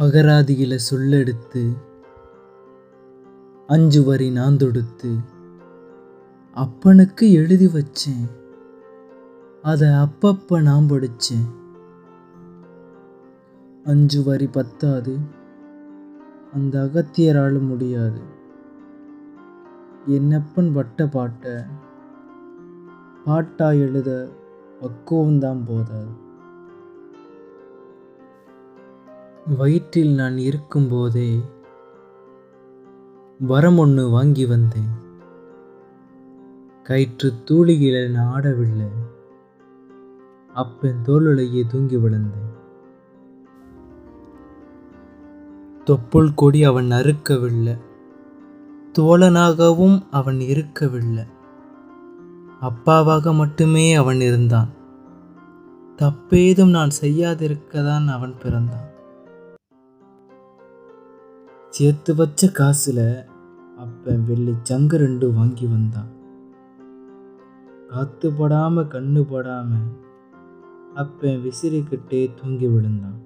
அகராதியில சொல்லெடுத்து அஞ்சு வரி நான் தொடுத்து அப்பனுக்கு எழுதி வச்சேன். அதை அப்பப்ப நான் படித்தேன் அஞ்சு வரி பத்தாது. அந்த அகத்தியரால் முடியாது. என்னப்பன் வட்ட பாட்ட பாட்டா எழுத பக்குவம்தான் போதாது. வயிற்றில் நான் இருக்கும்போதே வரம் ஒன்று வாங்கி வந்தேன். கயிற்று தூளிகளை நான் ஆடவில்லை. அப்பன் தோளுலையே தூங்கி விழுந்தேன். தொப்புள் கொடி அவன் அறுக்கவில்லை தோழனாகவும் அவன் இருக்கவில்லை. அப்பாவாக மட்டுமே அவன் இருந்தான். தப்பேதும் நான் செய்யாதிருக்கதான் அவன் பிறந்தான். சேர்த்து வச்ச காசில் அப்பன் வெள்ளி சங்கு ரெண்டு வாங்கி வந்தான். காத்து படாம கண்ணு படாம அப்பன் விசிறிக்கிட்டே தூங்கி விழுந்தான்.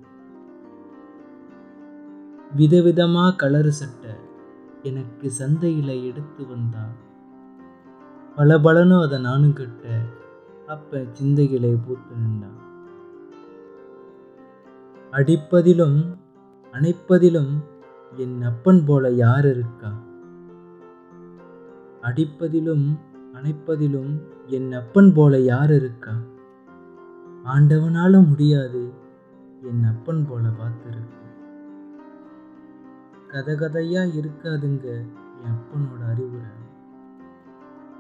விதவிதமா கலரு சட்டை எனக்கு சந்தையில எடுத்து வந்தான். பளபளன்னு அதை நானும் கட்ட அப்ப சிந்தைகளை பூத்து நின்றான். அடிப்பதிலும் அணைப்பதிலும் என் அப்பன் போல யார் இருக்கா? அடிப்பதிலும் அணைப்பதிலும் என் அப்பன் போல யார் இருக்கா? ஆண்டவனால முடியாது என் அப்பன் போல பார்த்துருக்கு கதகதையா இருக்காதுங்க என் அப்பனோட அறிவுரை.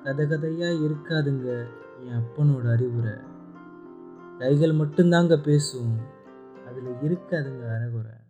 கதகதையா இருக்காதுங்க என் அப்பனோட அறிவுரை. கைகள் மட்டும்தாங்க பேசும். அதில் இருக்காதுங்க அறகுறை.